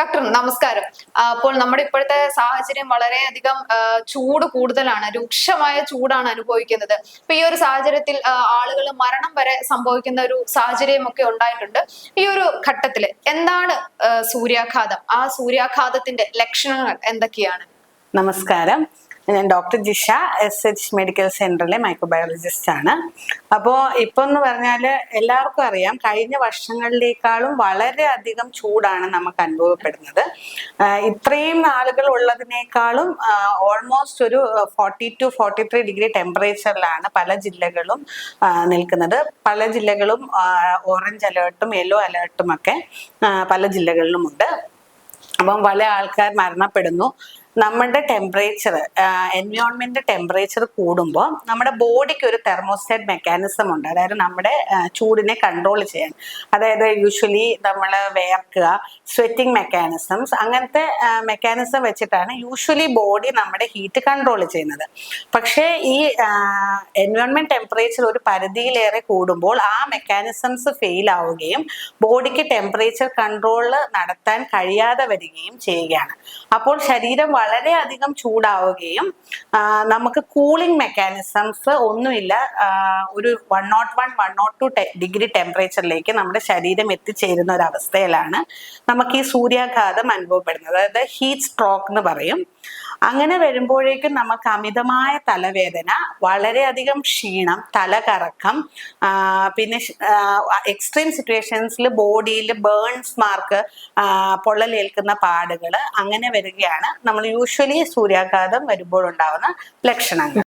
Doctor നമസ്കാരം. അപ്പോൾ നമ്മുടെ ഇപ്പോഴത്തെ സാഹചര്യം വളരെയധികം ചൂട് കൂടുതലാണ് രൂക്ഷമായ ചൂടാണ് അനുഭവിക്കുന്നത്. അപ്പൊ ഈ ഒരു സാഹചര്യത്തിൽ ആളുകൾ മരണം വരെ സംഭവിക്കുന്ന ഒരു സാഹചര്യമൊക്കെ ഉണ്ടായിട്ടുണ്ട്. ഈ ഒരു ഘട്ടത്തിൽ എന്താണ് സൂര്യാഘാതം? ആ സൂര്യാഘാതത്തിന്റെ ലക്ഷണങ്ങൾ എന്തൊക്കെയാണ്? നമസ്കാരം. ഞാൻ doctor Jisha S H medical സെന്ററിലെ മൈക്രോബയോളജിസ്റ്റ് ആണ്. അപ്പോൾ ഇപ്പൊ എന്ന് പറഞ്ഞാൽ എല്ലാവർക്കും അറിയാം കഴിഞ്ഞ വർഷങ്ങളിലേക്കാളും വളരെയധികം ചൂടാണ് നമുക്ക് അനുഭവപ്പെടുന്നത്. ഇത്രയും നാളുകൾ ഉള്ളതിനേക്കാളും ഓൾമോസ്റ്റ് ഒരു forty two forty three degree ടെമ്പറേച്ചറിലാണ് പല ജില്ലകളും നിൽക്കുന്നത്. പല ജില്ലകളും ഓറഞ്ച് അലേർട്ടും യെല്ലോ അലേർട്ടും ഒക്കെ പല ജില്ലകളിലുമുണ്ട്. അപ്പം പല ആൾക്കാർ മരണപ്പെടുന്നു. നമ്മുടെ ടെമ്പറേച്ചർ എൻവയോൺമെന്റ് ടെമ്പറേച്ചർ കൂടുമ്പോൾ നമ്മുടെ ബോഡിക്ക് ഒരു തെർമോസ്റ്റാറ്റ് മെക്കാനിസം ഉണ്ട്. അതായത് നമ്മുടെ ചൂടിനെ കൺട്രോൾ ചെയ്യാൻ. അതായത് യൂഷ്വലി നമ്മൾ വേർക്കുക സ്വെറ്റിംഗ് മെക്കാനിസംസ് അങ്ങനത്തെ മെക്കാനിസം വെച്ചിട്ടാണ് യൂഷ്വലി ബോഡി നമ്മുടെ ഹീറ്റ് കൺട്രോൾ ചെയ്യുന്നത്. പക്ഷേ ഈ എൻവയോൺമെന്റ് ടെമ്പറേച്ചർ ഒരു പരിധിയിലേറെ കൂടുമ്പോൾ ആ മെക്കാനിസംസ് ഫെയിൽ ആവുകയും ബോഡിക്ക് ടെമ്പറേച്ചർ കൺട്രോൾ നടത്താൻ കഴിയാതെ വരികയും ചെയ്യുകയാണ്. അപ്പോൾ ശരീരം വളരെയധികം ചൂടാവുകയും നമുക്ക് കൂളിംഗ് മെക്കാനിസംസ് ഒന്നുമില്ല. ഒരു one nought one one nought two degree ടെമ്പറേച്ചറിലേക്ക് നമ്മുടെ ശരീരം എത്തിച്ചേരുന്ന ഒരു അവസ്ഥയിലാണ് നമുക്ക് ഈ സൂര്യാഘാതം അനുഭവപ്പെടുന്നത്. അതായത് ഹീറ്റ് സ്ട്രോക്ക് എന്ന് പറയും. അങ്ങനെ വരുമ്പോഴേക്കും നമുക്ക് അമിതമായ തലവേദന വളരെയധികം ക്ഷീണം തലകറക്കം പിന്നെ എക്സ്ട്രീം സിറ്റുവേഷൻസിൽ ബോഡിയിൽ ബേൺസ് മാർക്ക് പൊള്ളലേൽക്കുന്ന പാടുകൾ അങ്ങനെ വരികയാണ്. നമ്മൾ യൂഷ്വലി സൂര്യാഘാതം വരുമ്പോഴുണ്ടാവുന്ന ലക്ഷണങ്ങൾ.